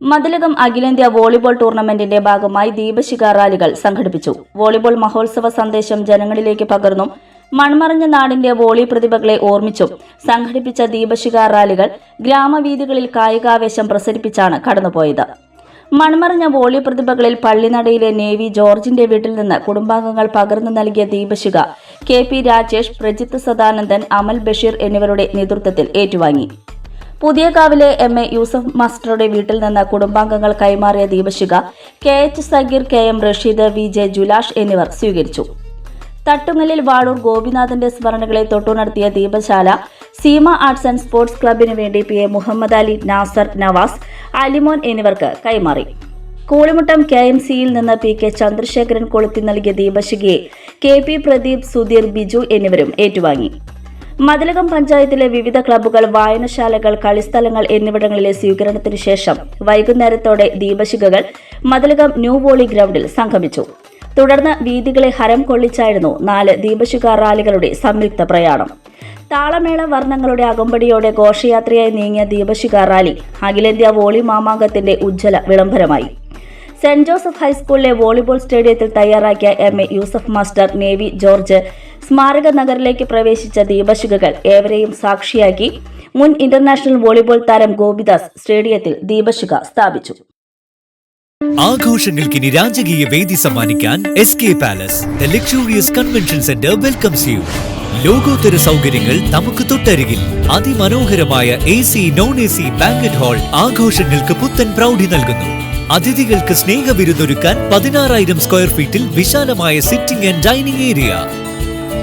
മതിലകം അഖിലേന്ത്യാ വോളിബോൾ ടൂർണമെന്റിന്റെ ഭാഗമായി ദീപശിഖ റാലികൾ സംഘടിപ്പിച്ചു. വോളിബോൾ മഹോത്സവ സന്ദേശം ജനങ്ങളിലേക്ക് പകർന്നും. മൺമറഞ്ഞ നാടിന്റെ വോളി പ്രതിഭകളെ ഓർമ്മിച്ചും സംഘടിപ്പിച്ച ദീപശിഖ റാലികൾ ഗ്രാമവീഥികളിൽ കായികാവേശം പ്രസരിപ്പിച്ചാണ് കടന്നുപോയത്. മൺമറഞ്ഞ വോളി പ്രതിഭകളിൽ പള്ളിനടയിലെ നേവി ജോർജിന്റെ വീട്ടിൽ നിന്ന് കുടുംബാംഗങ്ങൾ പകർന്നു നൽകിയ ദീപശിഖ കെ പി രാജേഷ് പ്രജിത്ത് സദാനന്ദൻ അമൽ ബഷീർ എന്നിവരുടെ നേതൃത്വത്തിൽ ഏറ്റുവാങ്ങി. പുതിയകാവിലെ എം എ യൂസഫ് മാസ്റ്ററുടെ വീട്ടിൽ നിന്ന് കുടുംബാംഗങ്ങൾ കൈമാറിയ ദീപശിഖ K H Sageer K M Rasheed V J Julash എന്നിവർ സ്വീകരിച്ചു. തട്ടുങ്ങലിൽ വാടൂർ ഗോപിനാഥന്റെ സ്മരണകളെ തൊട്ടുണർത്തിയ ദീപശാല സീമ ആർട്സ് ആൻഡ് സ്പോർട്സ് ക്ലബിനു വേണ്ടി പി എ മുഹമ്മദ് അലി നാസർ നവാസ് അലിമോൻ എന്നിവർക്ക് കൈമാറി. കൂളിമുട്ടം കെ എം സിയിൽ നിന്ന് പി കെ ചന്ദ്രശേഖരൻ കൊളുത്തി നൽകിയ ദീപശിഖയെ കെ പി പ്രദീപ് സുധീർ ബിജു എന്നിവരും ഏറ്റുവാങ്ങി. മതിലകം പഞ്ചായത്തിലെ വിവിധ ക്ലബ്ബുകൾ വായനശാലകൾ കളിസ്ഥലങ്ങൾ എന്നിവിടങ്ങളിലെ സ്വീകരണത്തിന് ശേഷം വൈകുന്നേരത്തോടെ ദീപശിഖകൾ മതിലകം ന്യൂ വോളി ഗ്രൗണ്ടിൽ സംഗമിച്ചു. തുടർന്ന് വീതികളെ ഹരം കൊള്ളിച്ചായിരുന്നു നാല് ദീപശിഖ റാലികളുടെ സംയുക്ത പ്രയാണം. താളമേള വർണങ്ങളുടെ അകമ്പടിയോടെ ഘോഷയാത്രയായി നീങ്ങിയ ദീപശിഖ റാലി അഖിലേന്ത്യാ വോളി മാമാങ്കത്തിന്റെ ഉജ്ജ്വല വിളംബരമായി. സെന്റ് ജോസഫ് ഹൈസ്കൂളിലെ വോളിബോൾ സ്റ്റേഡിയത്തിൽ തയ്യാറാക്കിയ M A Yusuf master Navy George സ്മാരക നഗറിലേക്ക് പ്രവേശിച്ച ദീപശിഖകൾ ഏവരെയും സാക്ഷിയാക്കി മുൻ ഇന്റർനാഷണൽ വോളിബോൾ താരം ഗോപിദാസ് സ്റ്റേഡിയത്തിൽ ദീപശിഖ സ്ഥാപിച്ചു. ആഘോഷങ്ങൾക്ക് ഇനി രാജകീയ വേദി സമ്മാനിക്കാൻ S K palace luxurious convention centre welcomes you ലോകോത്തര സൗകര്യങ്ങൾ നമുക്ക് തൊട്ടരികിൽ. അതിമനോഹരമായ A C non A C banquet hall ആഘോഷങ്ങൾക്ക് പുത്തൻ പ്രൗഢി നൽകുന്നു. അതിഥികൾക്ക് സ്നേഹ സ്നേഹവിരുന്നൊരുക്കാൻ പതിനാറായിരം സ്ക്വയർ ഫീറ്റിൽ വിശാലമായ സിറ്റിംഗ് ആൻഡ് ഡൈനിങ് ഏരിയ